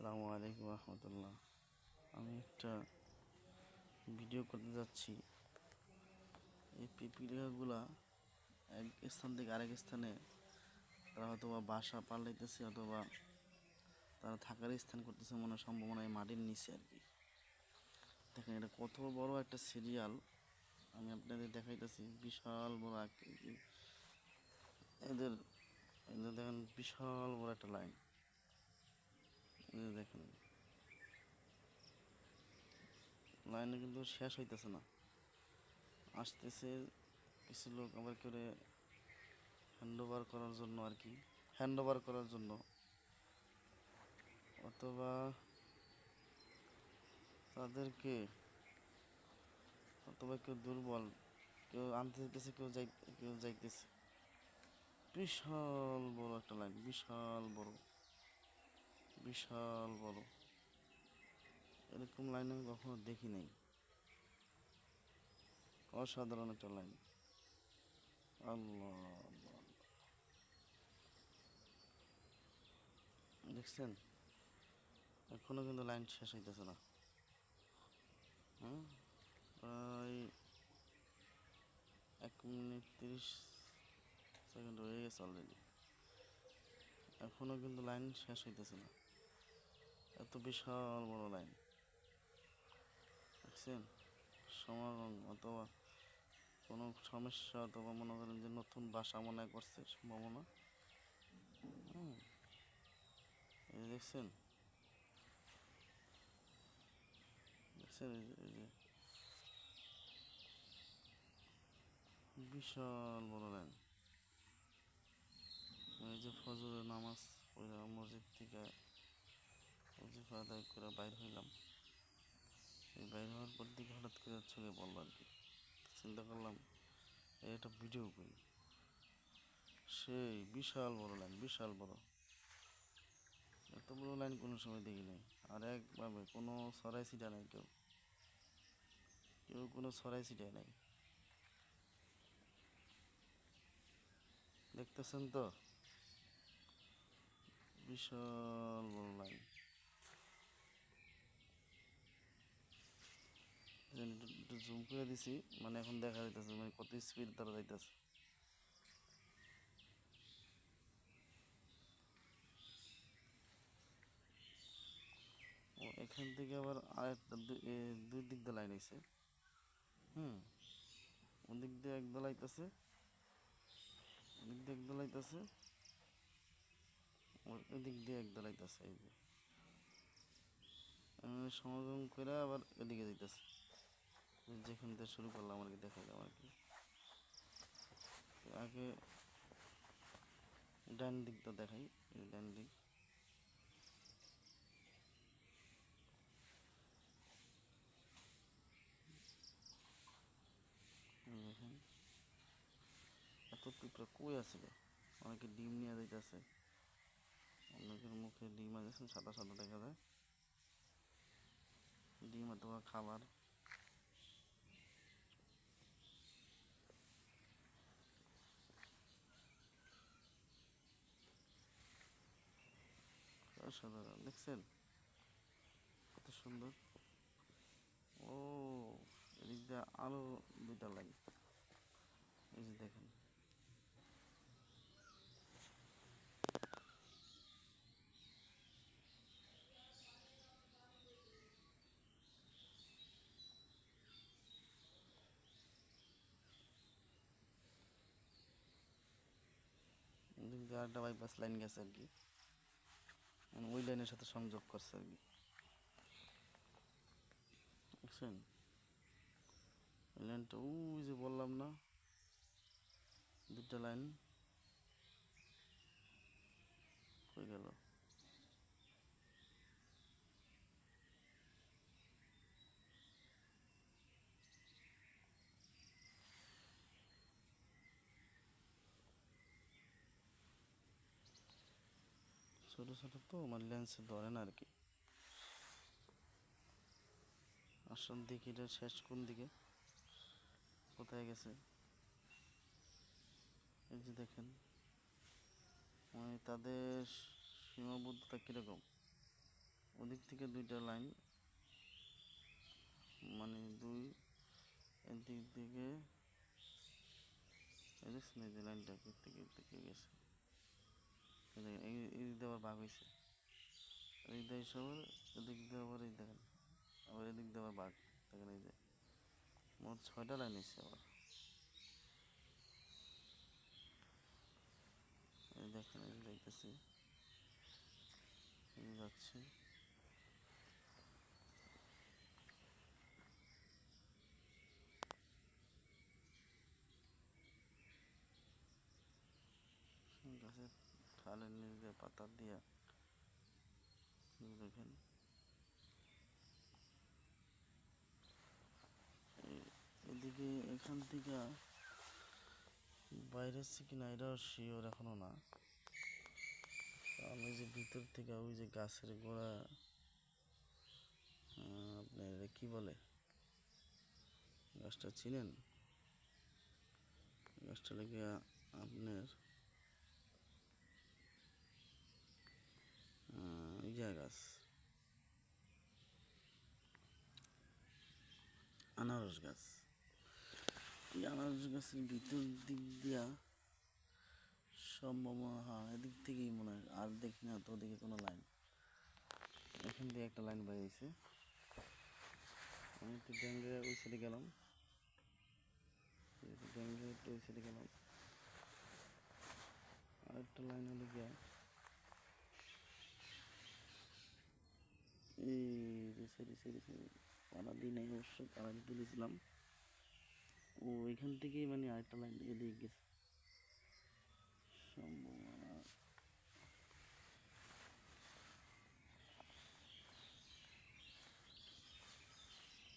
আসসালামু আলাইকুম রহমতুল্লাহ। আমি একটা ভিডিও করতে যাচ্ছি। এই পিপিলিকাগুলা এক স্থান থেকে আরেক স্থানে তারা হয়তো বা বাসা পাল্টাইতেছে অথবা তারা থাকার স্থান করতেছে মনে হয় সম্ভাবনা এই মাটির নিচে আর কি। দেখেন, এটা কত বড় একটা সিরিয়াল আমি আপনাদের দেখাইতেছি, বিশাল বড় এদের এদের দেখেন, বিশাল বড় একটা লাইন দেখেন। লাইনে কিন্তু শেষ হইতেছে না। আসতেছে কিছু লোক আবার করে হ্যান্ড ওভার করার জন্য আর কি। হ্যান্ড ওভার করার জন্য। অথবা তাদেরকে অথবা কেউ দুর্বল, কেউ আনতে যেতেছে কেউ যাই, কেউ যাইতেছে। বিশাল বড় একটা লাইন, বিশাল বড়। বিশাল বড়। এরকম লাইন আমি কখনো দেখি নাই। অসাধারণ একটা লাইন আল্লাহ। দেখছেন? এখনও কিন্তু লাইন শেষ হইতেছে না। হ্যাঁ? প্রায় এক মিনিট তিরিশ সেকেন্ড হয়ে গেছে অলরেডি এখনও কিন্তু লাইন শেষ হইতেছে না। এত বিশাল বড় লাইন। দেখছেন? সমাগম অথবা কোনো সমস্যা অথবা মনে করেন যে নতুন বাসা মনে করছে সম্ভাবনা। এই দেখছেন? দেখছেন এই যে- বিশাল বড় লাইন। এই যে ফজরের নামাজ মসজিদ থেকে ওজিফা আদায় করে বাইর হইলাম। এই বাইর হওয়ার পর দিকে হঠাৎ করে চোখে বলল আর কি, চিন্তা করলাম একটা ভিডিও করি। সেই বিশাল বড় লাইন বিশাল বড়। এত বড় লাইন কোনো সময় দেখি নাই। আর একভাবে কোনো সরাই ছিটা নাই কেউ। কেউ কোনো সরাই ছিটাই নাই। দেখতেছেন তো? বিশাল বড় লাইন যে একটু জুম করে দিছি মানে এখন দেখা যাইতেছে মানে কত স্পিড তারা যাইতেছে। ও, এখান থেকে আবার আরেকটা দুই দিক দিয়ে লাইন হয়েছে হুম ওদিক দিয়ে এক দল আইতেছে। ওদিক দিয়ে এক দল আইতেছে। ওদিক দিয়ে এক দল আইতেছে, এই যে। সমাগম করে আবার এদিকে যাইতেছে। যেখান থেকে শুরু করলাম আর কি দেখাইলাম আর কি। আগে ডান দিকটা দেখাই ডান দিক। এত পিঁপড়া কই আছে অনেকে ডিম নিয়ে যাইতেছে। অনেকের মুখে ডিম আছে, সাদা সাদা দেখা যায়। ডিম অথবা খাবার। অসাধারণ, দেখছেন? কত সুন্দর। ও এদিক দিয়ে আরও দুইটা লাইন এই যে দেখেন। আরেকটা বাইপাস লাইন গেছে আর কি। মানে ওই লাইনের সাথে সংযোগ করছে আর কি। বুঝছেন? লাইনটা, ওই যে বললাম না দুটা লাইন হয়ে গেল ছোটো ছোটো তো আমার লেন্সে ধরে না আর কি। আসল দিকে এটা শেষ কোন দিকে? কোথায় গেছে? এই যে দেখেন মানে তাদের সীমাবদ্ধতা কীরকম? ওদিক থেকে দুইটা লাইন মানে দুই, এদিক থেকে এই যে লাইনটা থেকে থেকে গেছে এই দেখেন, এই এই দিক দিয়ে আবার ভাগ হয়েছে এদিক দিয়ে সবার এদিক দিয়ে আবার এই দেখেন, আবার এদিক দিয়ে আবার ভাগ দেখেন এই যে। মোট ছয়টা লাইন এসছে আবার। দেখেন এই যে যাচ্ছে গাছের ঠালের নিচ পাতা দিয়া দেখেন। এদিকে এখান থেকে বাইরে এসছে কিনা এটাও শিওর এখনও না। ওই যে ভিতর থেকে ওই যে গাছের গোড়া আপনার কি বলে? গাছটা চিনেন? গাছটা লেগে আপনার ইয়া গাছ আনারস গাছ এই আনারস গাছের ভিতর দিক দিয়া সম্ভব হ্যাঁ এদিক থেকেই মনে হয়, আর দেখি না, তো ওদিকে কোনো লাইন এখান দিয়ে একটা লাইন বাইরেছে আমি একটু ড্যাঙ্গে ওই সাইডে গেলাম। ড্যাঙ্গে একটু ওই সাইডে গেলাম। আর একটা লাইন হলে গিয়া। এই অবশ্য ও এখান থেকেই মানে আরেকটা লাইন গেছে।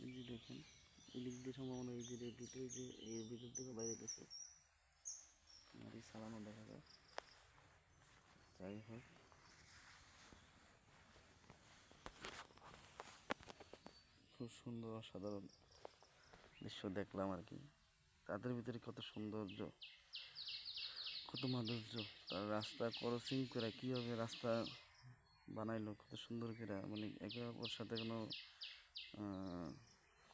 এই যে দেখেন এদিক দিয়ে সম্ভাবনা এই যে ভিতরে যে এর ভিতর থেকে বাইরে গেছে। মাটি সারানো দেখা যায়। যাই হোক। খুব সুন্দর, অসাধারণ দৃশ্য দেখলাম আর কি। তাদের ভিতরে কত সৌন্দর্য, কত মাধুর্য। তার রাস্তা ক্রসিং করে কীভাবে রাস্তা বানাইলো, কত সুন্দর করে। মানে একে অপর সাথে কোনো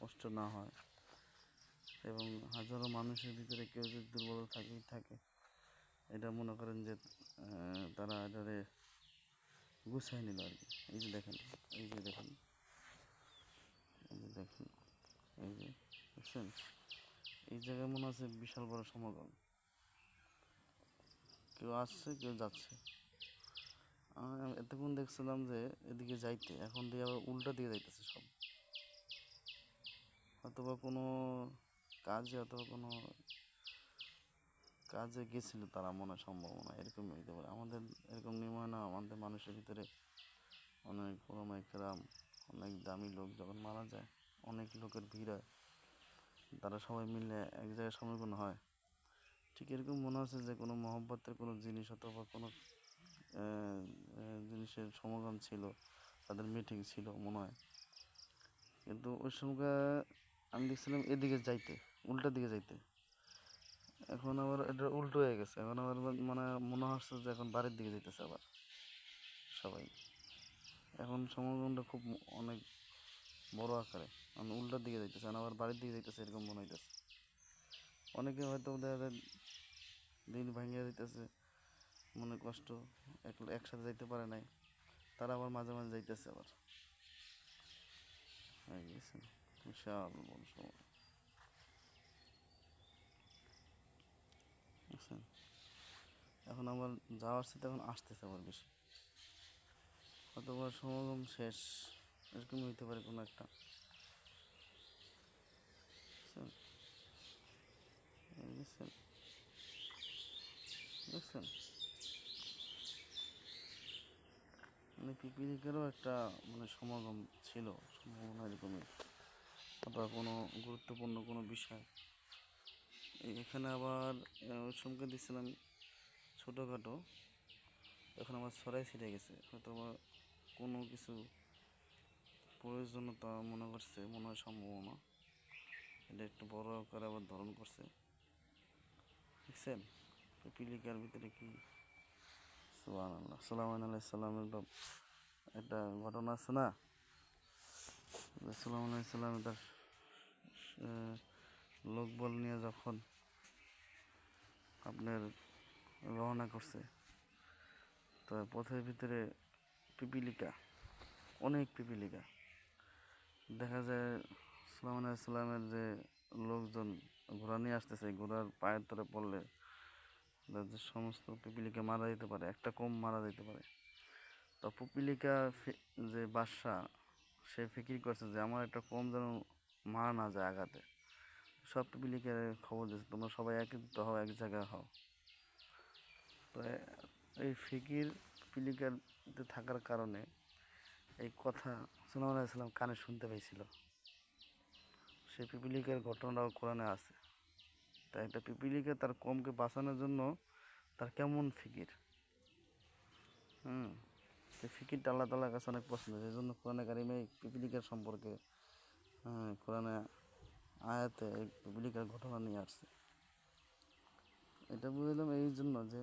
কষ্ট না হয়। এবং হাজারো মানুষের ভিতরে কেউ যদি দুর্বল থাকেই থাকে, এটা মনে করেন যে তারা এটারে গুছাই নিল আর কি। এই যে দেখেন, এই যে দেখেন। এই দেখেন, এই যে দেখছেন? এই জায়গায় মনে হচ্ছে বিশাল বড় সমাগম। কেউ আসছে, কেউ যাচ্ছে। এতক্ষণ দেখছিলাম যে এদিকে যাইতে, এখন দিয়ে আবার উল্টা দিকে যাইতেছে সব। অথবা কোনো কাজে, অথবা কোনো কাজে গেছিল তারা, মনে সম্ভাবনা, এরকমই হইতে পারে। আমাদের এরকম নিয়ম হয় না, আমাদের মানুষের ভিতরে অনেক ওলামাইকেরাম অনেক দামি লোক যখন মারা যায়, অনেক লোকের ভিড় হয়। তারা সবাই মিলে এক জায়গায় সমবেত হয়। ঠিক এরকম মনে হচ্ছে যে কোনো মহব্বতের কোনো জিনিস অথবা কোনো জিনিসের সমাগম ছিল, তাদের মিটিং ছিল, মনে হয়। কিন্তু ওই সময় আমি দেখছিলাম এদিকে যাইতে, উল্টা দিকে যাইতে। এখন আবার এটা উল্টো হয়ে গেছে। এখন আবার মানে মনে হচ্ছে যে এখন বাড়ির দিকে যাইতেছে আবার সবাই। এখন সমাগমটা খুব অনেক বড় আকারে। মানে উল্টার দিকে যাইতেছে, এখন আবার বাড়ির দিকে যাইতেছে, এরকম মনে হইতেছে। অনেকে হয়তো দেখা যায় দিন ভাঙিয়ে দিতেছে মনে কষ্ট, এক, একসাথে যাইতে পারে নাই। তারা আবার মাঝে মাঝে যাইতেছে আবার। বিশাল বড় সময় এখন আবার যাওয়ার সাথে এখন আসতেছে আবার বেশি। অথবা সমাগম শেষ, এরকম হইতে পারে কোনো একটা। বুঝছেন দেখছেন? মানে পিপিলিকেরও একটা মানে সমাগম ছিল সম্ভাবনা এরকমই। অথবা কোনো গুরুত্বপূর্ণ কোনো বিষয়। এখানে আবার সমকে দিচ্ছিলাম ছোটোখাটো। এখন আবার ছড়াই ছিটে গেছে, হয়তো বা কোনো কিছু প্রয়োজনীয়তা মনে করছে, মনে হয় সম্ভাবনা এটা একটু বড় আকারে আবার ধারণ করছে। দেখছেন? পিপিলিকার ভিতরে কি? সুবাহ আল্লাহ সালাম আল্লাহ সাল্লামের একটা ঘটনা আছে না? সাল্লাম আলাইসাল্লাম তার লোকবল নিয়ে যখন আপনার রওনা করছে, তো পথের ভিতরে পিপিলিকা, অনেক পিপিলিকা। দেখা যায় সালাম আলাইসাল্লামের যে লোকজন ঘোড়া নিয়ে আসতেছে ঘোড়ার পায়ের তলে পড়লে যে সমস্ত পিপিলিকা মারা যেতে পারে, একটা কম মারা যেতে পারে। তো পিপিলিকা যে বাদশা সে ফিকির করছে যে আমার একটা কম যেন মারা না যায় আঘাতে। সব পিপিলিকে খবর দিয়েছে, তোমরা সবাই একত্রিত হও, এক জায়গায় হও। তো এই ফিকির পিপিলিকাতে থাকার কারণে এই কথা সালাম আলাইসাল্লাম কানে শুনতে পাইছিল সেই পিপিলিকার ঘটনাটাও কোরআনে আছে। তাই একটা পিপিলিকা তার কমকে বাঁচানোর জন্য তার কেমন ফিকির? হুম, সেই ফিকিরটা আল্লাহ তালার কাছে অনেক পছন্দ। এই জন্য কোরআনে কারিমে পিপিলিকার সম্পর্কে কোরআনে আয়াতে এই পিপিলিকার ঘটনা নিয়ে আসছে। এটা বুঝলাম এই জন্য যে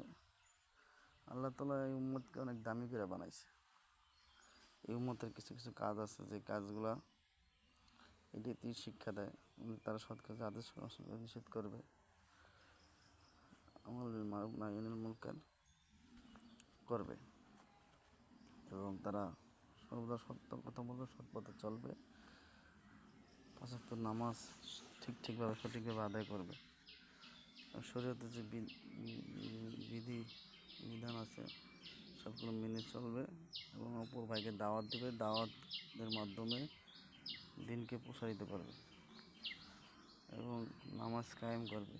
আল্লাহ তালা এই উম্মতকে অনেক দামি করে বানাইছে। এই উম্মতের কিছু কিছু কাজ আছে, যে কাজগুলা এটি শিক্ষা দেয়। তারা সৎ কাজে আদেশ কাজে নিষেধ করবে। মারুফ নাইনের মুলকার করবে। এবং তারা সর্বদা সত্য কথা বলবে, সৎ পথে চলবে। পাঁচাত্তর নামাজ ঠিক, ঠিকভাবে সঠিকভাবে আদায় করবে। আর শরীয়তে যে বিধি বিধান আছে। সবগুলো মেনে চলবে এবং অপর ভাইকে দাওয়াত দেবে। দাওয়াতের মাধ্যমে দিনকে প্রসারিত করবে এবং নামাজ কায়েম করবে।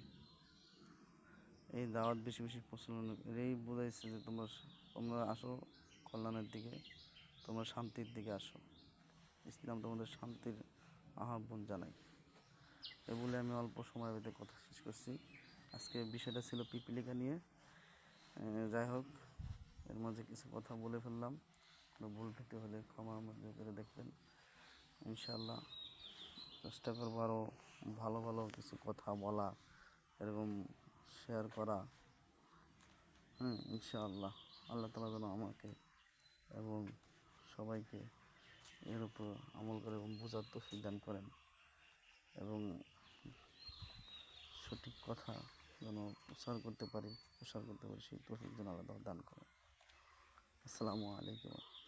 এই দাওয়াত বেশি বেশি প্রচলন এই বোঝাইছে যে তোমরা তোমরা আসো কল্যাণের দিকে, তোমরা শান্তির দিকে আসো। ইসলাম তোমাদের শান্তির আহ্বান জানাই এ বলে আমি অল্প সময়ের ভিতরে কথা শেষ করছি। আজকে বিষয়টা ছিল পিপিলিকা নিয়ে। যাই হোক, এর মাঝে কিছু কথা বলে ফেললাম। ভুল ত্রুটি হলে ক্ষমার মধ্যে করে দেখবেন। ইনশাল্লাহ চেষ্টা করব আরও ভালো ভালো কিছু কথা বলা, এরকম শেয়ার করা। হুম, ইনশাআল্লাহ। আল্লাহ তালা যেন আমাকে এবং সবাইকে এর উপর আমল করে এবং বোঝার তৌফিক দান করেন। এবং সঠিক কথা যেন প্রসার করতে পারি, প্রসার করতে পারি, সেই তৌফিক যেন আল্লাহ দান করে আসসালামু আলাইকুম।